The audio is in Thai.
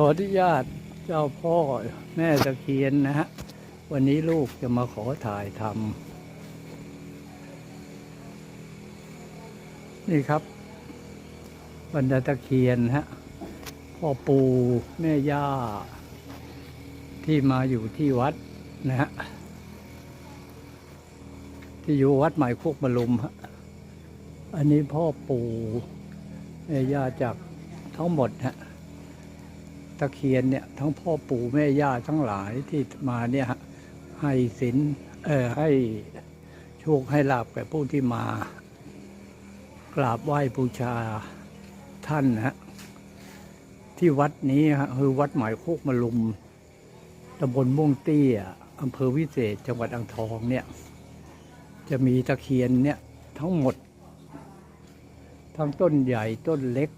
ออนุญาตเจ้าพ่อแม่ตะเคียนนะฮะ วันนี้ลูกจะมาขอถ่ายทำนี่ครับบรรดาตะเคียนฮะ พ่อปู่แม่ย่า ที่มาอยู่ที่วัดนะฮะ ที่อยู่วัดใหม่โคกมะลุมฮะ อันนี้พ่อปู่แม่ย่าจากทั้งหมดฮะ ตะเคียนเนี่ยทั้งพ่อปู่แม่ย่าทั้งหลายที่มาเนี่ยฮะให้สินเออให้โชคให้ลาบแก่ผู้ที่มากราบไหว้บูชาท่านนะฮะที่วัดนี้ฮะคือวัดหมายโคกมะลุมตำบลม่วงเตี้ยอำเภอวิเศษจังหวัดอ่างทองเนี่ย จะมีตะเคียนเนี่ยทั้งหมด ทั้งต้นใหญ่ต้นเล็ก